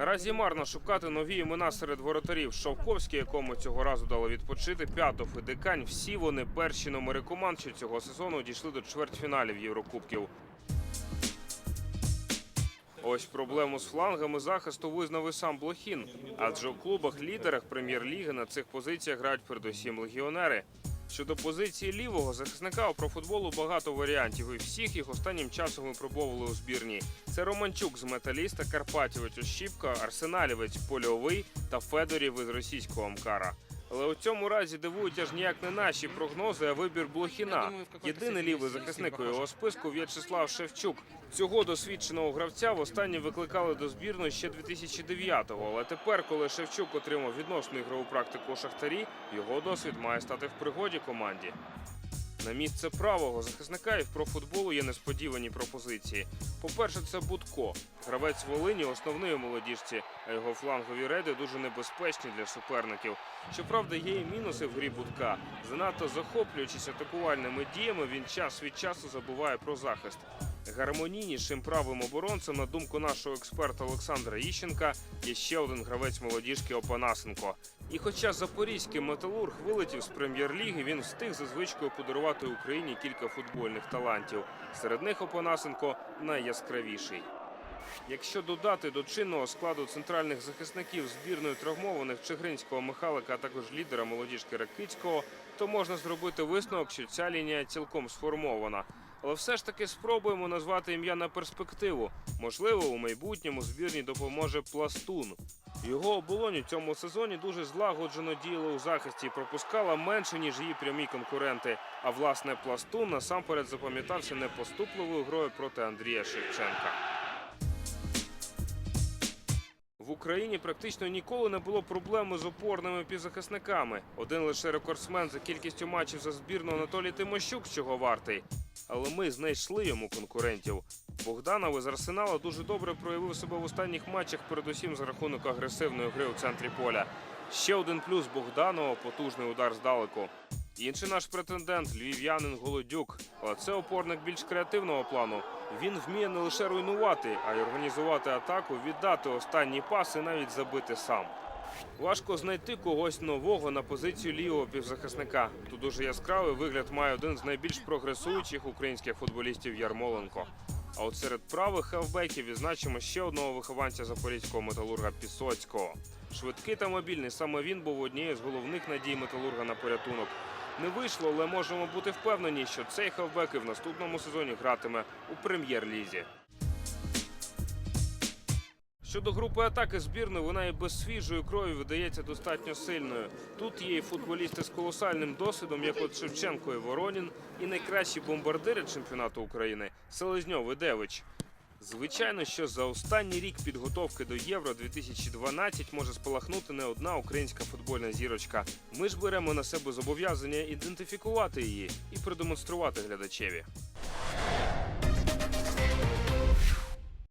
Наразі марно шукати нові імена серед воротарів. Шовковський, якому цього разу дали відпочити, П'ятов і Дикань. Всі вони перші номери команд, що цього сезону дійшли до чвертьфіналів Єврокубків. Ось проблему з флангами захисту визнав і сам Блохін. Адже у клубах-лідерах прем'єр-ліги на цих позиціях грають передусім легіонери. Щодо позиції лівого захисника у профутболу багато варіантів, і всіх їх останнім часом випробовували у збірні. Це Романчук з металіста, Карпатівець Ощіпка, Арсеналівець Польовий та Федорів із російського Амкара. Але у цьому разі дивують аж ніяк не наші прогнози, а вибір Блохіна. Єдиний лівий захисник у його списку В'ячеслав Шевчук. Цього досвідченого гравця востаннє викликали до збірної ще 2009-го. Але тепер, коли Шевчук отримав відносну ігрову практику у Шахтарі, його досвід має стати в пригоді команді. На місце правого захисника і в профутболу є несподівані пропозиції. По-перше, це Будко. Гравець Волині основний у молодіжці, а його флангові реди дуже небезпечні для суперників. Щоправда, є і мінуси в грі Будка. Занадто захоплюючись атакувальними діями, він час від часу забуває про захист. Гармонійнішим правим оборонцем, на думку нашого експерта Олександра Іщенка, є ще один гравець молодіжки Опанасенко. І хоча запорізький металург вилетів з прем'єр-ліги, він встиг за звичкою подарувати Україні кілька футбольних талантів. Серед них Опанасенко найяскравіший. Якщо додати до чинного складу центральних захисників збірної травмованих Чигринського Михалика, а також лідера молодіжки Ракицького, то можна зробити висновок, що ця лінія цілком сформована. Але все ж таки спробуємо назвати ім'я на перспективу. Можливо, у майбутньому збірні допоможе Пластун. Його оболонь у цьому сезоні дуже злагоджено діяла у захисті і пропускала менше, ніж її прямі конкуренти. А власне Пластун насамперед запам'ятався непоступливою грою проти Андрія Шевченка. В Україні практично ніколи не було проблеми з опорними півзахисниками. Один лише рекордсмен за кількістю матчів за збірну Анатолій Тимощук, чого вартий. Але ми знайшли йому конкурентів. Богданов із Арсенала дуже добре проявив себе в останніх матчах, передусім за рахунок агресивної гри у центрі поля. Ще один плюс Богданова потужний удар здалеку. Інший наш претендент львів'янин Голодюк. Але це опорник більш креативного плану. Він вміє не лише руйнувати, а й організувати атаку, віддати останні паси, навіть забити сам. Важко знайти когось нового на позицію лівого півзахисника. Тут дуже яскравий вигляд має один з найбільш прогресуючих українських футболістів Ярмоленко. А от серед правих хавбеків відзначимо ще одного вихованця запорізького металурга Пісоцького. Швидкий та мобільний саме він був однією з головних надій металурга на порятунок. Не вийшло, але можемо бути впевнені, що цей хавбек і в наступному сезоні гратиме у прем'єр-лізі. Щодо групи атаки збірної, вона і без свіжої крові видається достатньо сильною. Тут є і футболісти з колосальним досвідом, як от Шевченко і Воронін, і найкращі бомбардири чемпіонату України Селезньов і Девич. Звичайно, що за останній рік підготовки до Євро 2012 може спалахнути не одна українська футбольна зірочка. Ми ж беремо на себе зобов'язання ідентифікувати її і продемонструвати глядачеві.